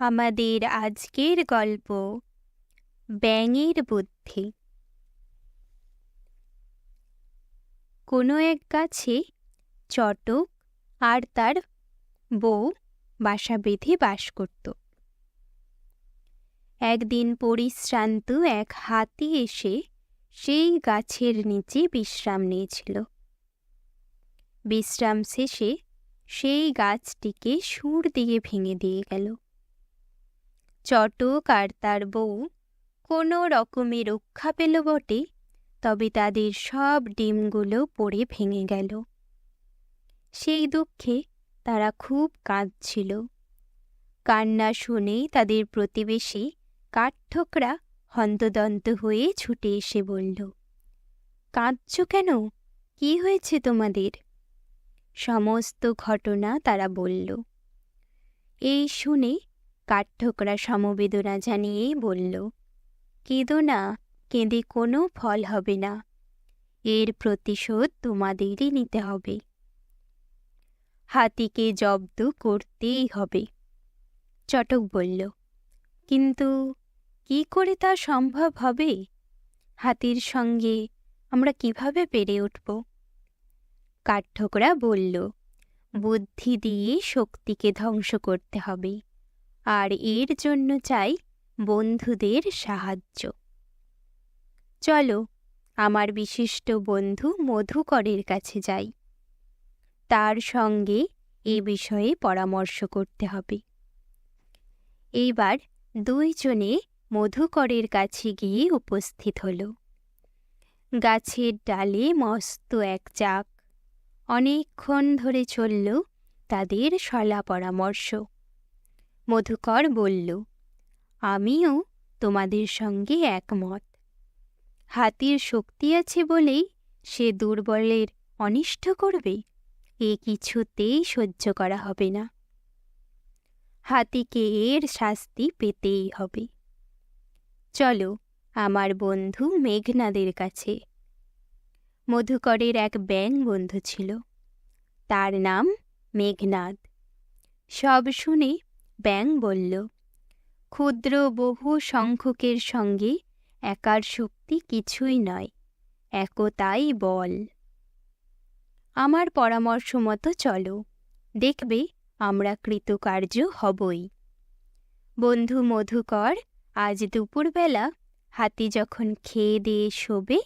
আমাদের আজকের গল্প ব্যাঙের বুদ্ধি। কোনো এক গাছে চটক আর তার বউ বাসা বেঁধে বাস করত। একদিন পরিশ্রান্ত এক হাতি এসে সেই গাছের নিচে বিশ্রাম নিয়েছিল। বিশ্রাম শেষে সেই গাছটিকে সুর দিয়ে ভেঙে দিয়ে গেল। চটক আর তার বউ কোনো রকমে রক্ষা পেল বটে, তবে তাদের সব ডিমগুলো পড়ে ভেঙে গেল। সেই দুঃখে তারা খুব কাঁদছিল। কান্না শুনে তাদের প্রতিবেশী কাঠঠোকরা হন্তদন্ত হয়ে ছুটে এসে বলল, কাঁদছ কেন? কি হয়েছে তোমাদের? সমস্ত ঘটনা তারা বলল। এই শুনে কাঠঠোকরা সমবেদনা জানিয়ে বলল, কেঁদো না, কেঁদে কোনো ফল হবে না। এর প্রতিশোধ তোমাদেরই নিতে হবে। হাতিকে জব্দ করতেই হবে। চটক বলল, কিন্তু কি করে তা সম্ভব হবে? হাতির সঙ্গে আমরা কীভাবে পেরে উঠব? কাঠঠোকরা বলল, বুদ্ধি দিয়ে শক্তিকে ধ্বংস করতে হবে। আর এর জন্য চাই বন্ধুদের সাহায্য। চলো, আমার বিশিষ্ট বন্ধু মধুকরের কাছে যাই। তার সঙ্গে এ বিষয়ে পরামর্শ করতে হবে। এইবার দুইজনে মধুকরের কাছে গিয়ে উপস্থিত হল। গাছের ডালে মস্ত এক চাক। অনেকক্ষণ ধরে চলল তাদের সলা পরামর্শ। মধুকর বলল, আমিও তোমাদের সঙ্গে একমত। হাতির শক্তি আছে বলেই সে দুর্বলের অনিষ্ট করবে। এ কিছুতেই সহ্য করা হবে না। হাতিকে এর শাস্তি পেতেই হবে। চলো আমার বন্ধু মেঘনাদের কাছে। মধুকরের এক ব্যাং বন্ধু ছিল। তার নাম মেঘনাদ। সব শুনে ব্যাং বলল, ক্ষুদ্র বহু সংখ্যকের সঙ্গে একার শক্তি কিছুই নয়, একতাই বল। আমার পরামর্শ মতো চলো, দেখবে আমরা কৃতকার্য হবই। বন্ধু মধুকর, আজ দুপুরবেলা হাতি যখন খেয়ে দিয়ে শোবে,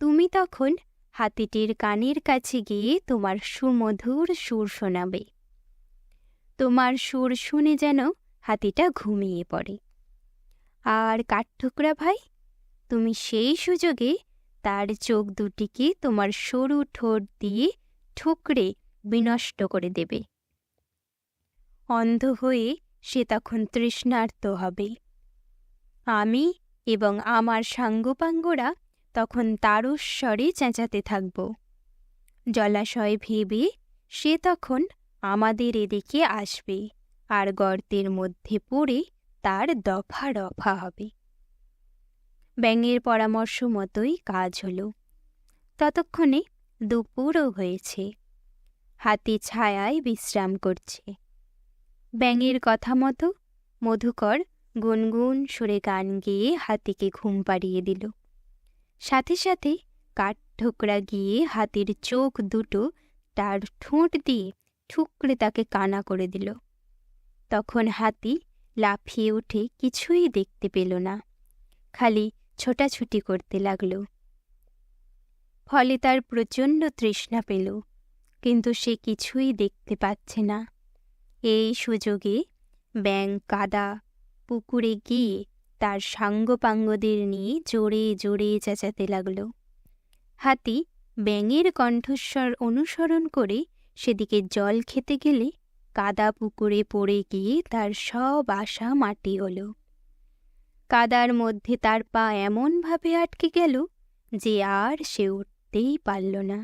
তুমি তখন হাতিটির কানের কাছে গিয়ে তোমার সুমধুর সুর শোনাবে। তোমার সুর শুনে যেন হাতিটা ঘুমিয়ে পড়ে। আর কাঠঠোকরা ভাই, তুমি সেই সুযোগে তার চোখ দুটিকে তোমার সরু ঠোঁট দিয়ে ঠুকরে বিনষ্ট করে দেবে। অন্ধ হয়ে সে তখন তৃষ্ণার্ত হবে। আমি এবং আমার সাঙ্গপাঙ্গরা তখন তারস্বরে চেঁচাতে থাকব। জলাশয় ভেবে সে তখন আমাদের এদিকে আসবে, আর গর্তের মধ্যে পড়ে তার দফা রফা হবে। ব্যাঙের পরামর্শ মতোই কাজ হল। ততক্ষণে দুপুরও হয়েছে। হাতি ছায়ায় বিশ্রাম করছে। ব্যাঙের কথা মতো মধুকর গুনগুন সুরে গান গেয়ে হাতিকে ঘুম পাড়িয়ে দিল। সাথে সাথে কাঠঠোকরা গিয়ে হাতির চোখ দুটো তার ঠোঁট দিয়ে ঠুকরে তাকে কানা করে দিল। তখন হাতি লাফিয়ে উঠে কিছুই দেখতে পেল না। খালি ছোটাছুটি করতে লাগল। ফলে তার প্রচণ্ড তৃষ্ণা পেল, কিন্তু সে কিছুই দেখতে পাচ্ছে না। এই সুযোগে ব্যাং কাদা পুকুরে গিয়ে তার সাঙ্গপাঙ্গদের নিয়ে জোরে জোরে চেঁচাতে লাগল। হাতি ব্যাঙের কণ্ঠস্বর অনুসরণ করে সেদিকে জল খেতে গেলে কাদা পুকুরে পড়ে গিয়ে তার সব আশা মাটি হল। কাদার মধ্যে তার পা এমনভাবে আটকে গেল যে আর সে উঠতেই পারল না।